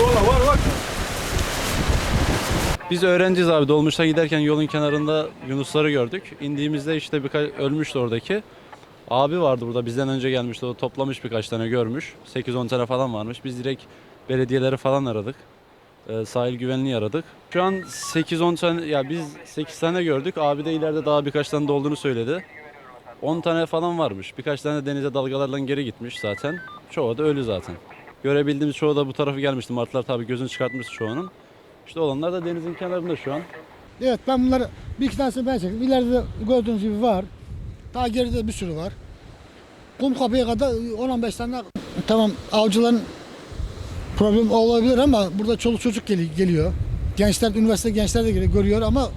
Valla var var. Biz öğrenciyiz abi. Dolmuş'a giderken yolun kenarında Yunusları gördük. İndiğimizde işte birkaç ölmüştü oradaki. Abi vardı burada bizden önce gelmişti. O toplamış birkaç tane görmüş. 8-10 tane falan varmış. Biz direkt belediyeleri falan aradık. E, sahil güvenliği aradık. Şu an 8-10 tane ya biz 8 tane gördük. Abi de ileride daha birkaç tane de olduğunu söyledi. 10 tane falan varmış. Birkaç tane denize dalgalarla geri gitmiş zaten. Çoğu da ölü zaten. Görebildiğimiz çoğu da bu tarafı gelmişti. Martılar tabii gözünü çıkartmış çoğunun. İşte olanlar da denizin kenarında şu an. Evet ben bunları bir iki tanesini ben çektim. İleride de gördüğünüz gibi var. Daha geride bir sürü var. Kum kapıya kadar 10-15 tane tamam avcıların problem olabilir ama burada çoluk çocuk gel- geliyor. Gençler, üniversite gençler de geliyor, görüyor ama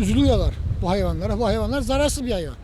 üzülüyorlar bu hayvanlara. Bu hayvanlar zararsız bir hayvan.